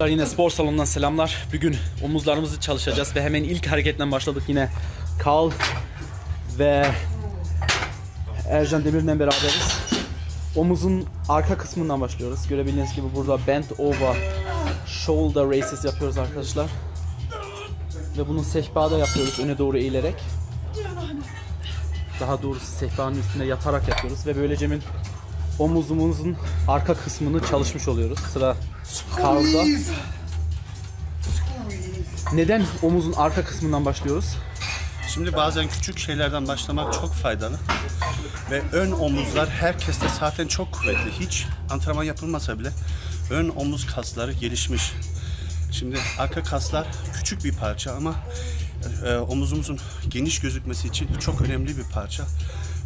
Arkadaşlar yine spor salonundan selamlar. Bugün omuzlarımızı çalışacağız ve hemen ilk hareketten başladık yine. Karl ve Ercan Demir'le beraberiz. Omuzun arka kısmından başlıyoruz. Görebildiğiniz gibi burada bent over shoulder raises yapıyoruz arkadaşlar. Ve bunu sehpada yapıyoruz öne doğru eğilerek. Daha doğrusu sehpanın üstünde yatarak yapıyoruz ve böylece min- omuzumuzun arka kısmını çalışmış oluyoruz. Sıra Karl'da. Neden omuzun arka kısmından başlıyoruz? Şimdi bazen küçük şeylerden başlamak çok faydalı. Ve ön omuzlar herkeste zaten çok kuvvetli. Hiç antrenman yapılmasa bile ön omuz kasları gelişmiş. Şimdi arka kaslar küçük bir parça ama e, omuzumuzun geniş gözükmesi için çok önemli bir parça.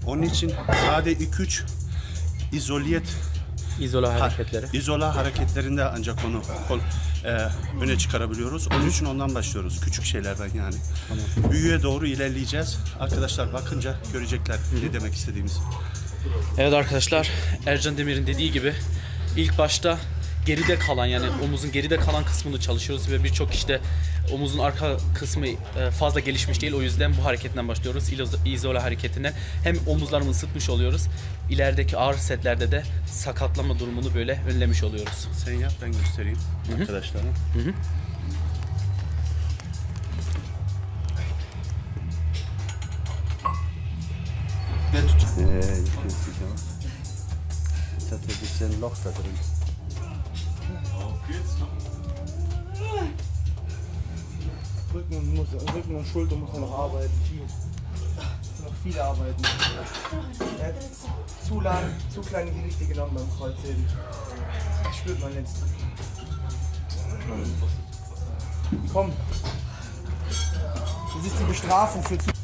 Onun için sade 2-3 izoliyet İzola Ha- hareketleri. İzola hareketlerinde ancak onu kol, e, öne çıkarabiliyoruz. Onun için ondan başlıyoruz. Küçük şeylerden yani. Büyüye doğru ilerleyeceğiz. Arkadaşlar bakınca görecekler ne demek istediğimiz. Evet arkadaşlar Ercan Demir'in dediği gibi ilk başta geride kalan yani omuzun geride kalan kısmını çalışıyoruz ve birçok işte omuzun arka kısmı e, fazla gelişmiş değil. O yüzden bu hareketten başlıyoruz. Izola hareketinden. Hem omuzlarımızı ısıtmış oluyoruz. İlerideki ağır setlerde de sakatlama durumunu böyle önlemiş oluyoruz. Sen yap ben göstereyim arkadaşlara. Ne tut? Äh, ich bin sicher. Es hat ein bisschen Loch da drin. Rücken und, muss, Rücken und Schulter muss man noch arbeiten, viel. Noch viel arbeiten. Er hat zu lang, zu kleine Gewichte genommen beim Kreuzheben. Das spürt man jetzt. Komm. Das ist die Bestrafung für zu.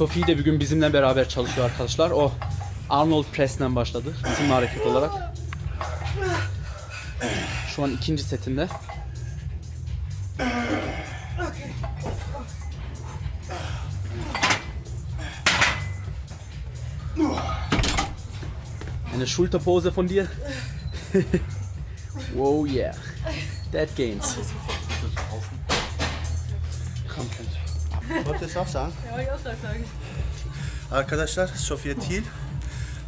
Sophie de bugün bizimle beraber çalışıyor arkadaşlar. O Arnold Press'ten başladı bizim hareket olarak. Şu an ikinci setinde. Eine Schulterpose von dir. wow, yeah. That gains. Wolltest Ja, ich auch gerade sagen. Arkadaşlar Sofia Thiel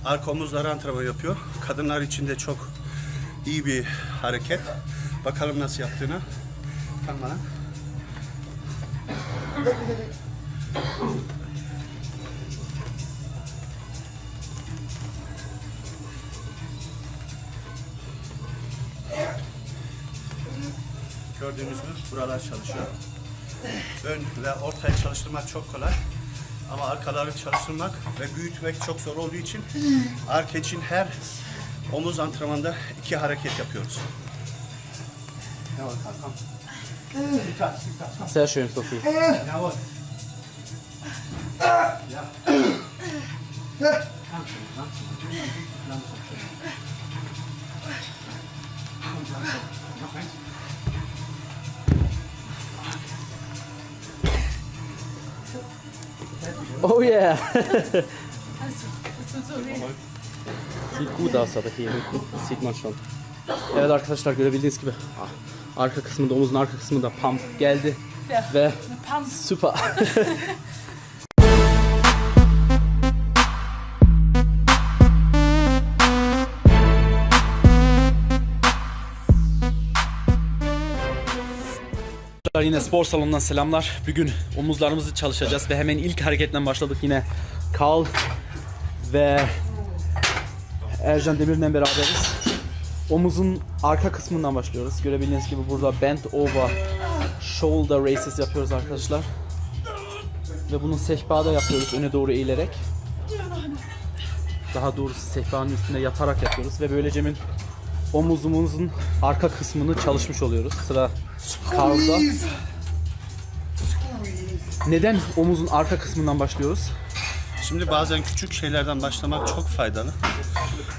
arka omuzları antrenman yapıyor. Kadınlar için de çok iyi bir hareket. Bakalım nasıl yaptığını. Kan bana. Gördüğünüz gibi buralar çalışıyor. Ön ve ortaya çalıştırmak çok kolay. Ama arkaları çalıştırmak ve büyütmek çok zor olduğu için arka için her omuz antrenmanda iki hareket yapıyoruz. Jawohl, komm. Dikkat, dikkat. Sehr schön Sophie. Jawohl. Ja. Langsam, langsam, langsam. Langsam. Noch eins. Oh yeah. Sieht gut aus aber hier hinten. Das sieht man schon. Evet arkadaşlar görebildiğiniz gibi ah, arka kısmında omuzun arka kısmında pump geldi ve eine Süper. Yine spor salonundan selamlar. Bugün omuzlarımızı çalışacağız ve hemen ilk hareketten başladık yine. Karl ve Ercan Demir'le beraberiz. Omuzun arka kısmından başlıyoruz. Görebildiğiniz gibi burada bent over shoulder raises yapıyoruz arkadaşlar. Ve bunu sehpada yapıyoruz öne doğru eğilerek. Daha doğrusu sehpanın üstüne yatarak yapıyoruz ve böylece min omuzumuzun arka kısmını çalışmış oluyoruz. Sıra Karl'da. Neden omuzun arka kısmından başlıyoruz? Şimdi bazen küçük şeylerden başlamak çok faydalı.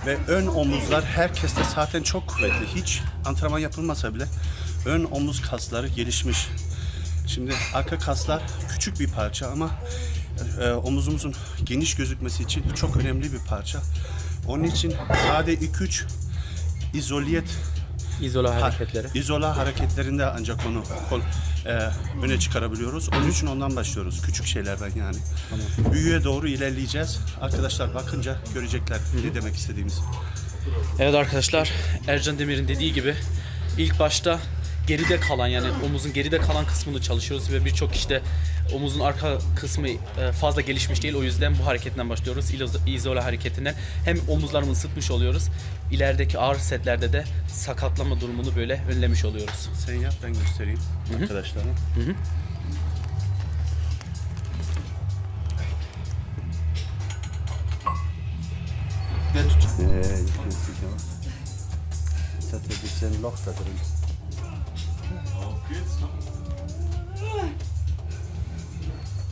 Ve ön omuzlar herkeste zaten çok kuvvetli. Hiç antrenman yapılmasa bile ön omuz kasları gelişmiş. Şimdi arka kaslar küçük bir parça ama e, omuzumuzun geniş gözükmesi için çok önemli bir parça. Onun için sade 2-3 izoliyet İzola Ha- hareketleri. İzola hareketlerinde ancak onu kol, e, öne çıkarabiliyoruz. Onun için ondan başlıyoruz. Küçük şeylerden yani. Büyüye doğru ilerleyeceğiz. Arkadaşlar bakınca görecekler ne demek istediğimiz. Evet arkadaşlar Ercan Demir'in dediği gibi ilk başta geride kalan yani omuzun geride kalan kısmını çalışıyoruz ve birçok işte omuzun arka kısmı e, fazla gelişmiş değil o yüzden bu hareketten başlıyoruz izola hareketinden hem omuzlarımızı ısıtmış oluyoruz ilerideki ağır setlerde de sakatlama durumunu böyle önlemiş oluyoruz. Sen yap ben göstereyim arkadaşlara. Ne tut? Jetzt hat er ein bisschen Loch da drin.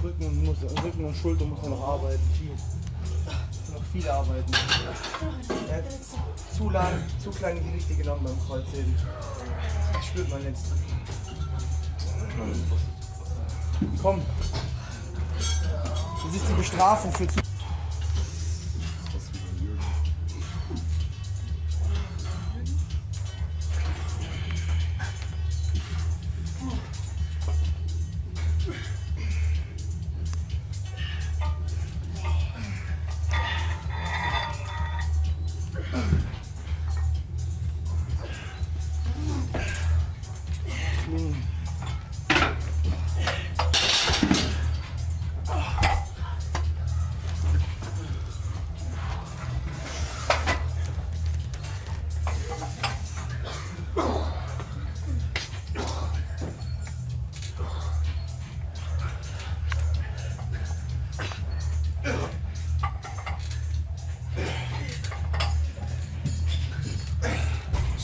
Rücken, muss, Rücken und Schulter muss man noch arbeiten, viel. Noch viel arbeiten. Er hat zu lang, zu kleine Gewichte genommen beim Kreuzheben. Das spürt man jetzt. Komm. Das ist die Bestrafung für zu.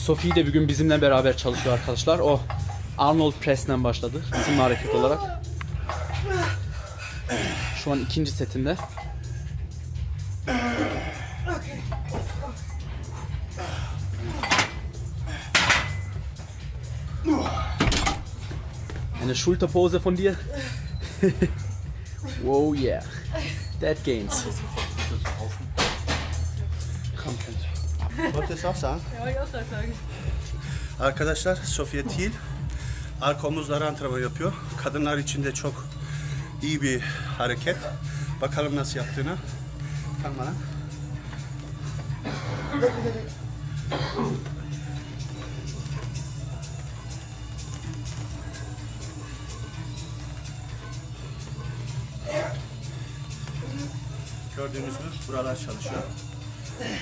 Sophie de bugün bizimle beraber çalışıyor arkadaşlar. O Arnold Press'ten başladı bizim hareket olarak. Şu an ikinci setinde. Eine Schulterpose von dir. wow, yeah. That gains. Wolltest gerade sagen. Arkadaşlar Sofia Thiel arka omuzları antrenman yapıyor. Kadınlar için de çok iyi bir hareket. Bakalım nasıl yaptığını. Tam bana. Gördüğünüz mü buralar çalışıyor.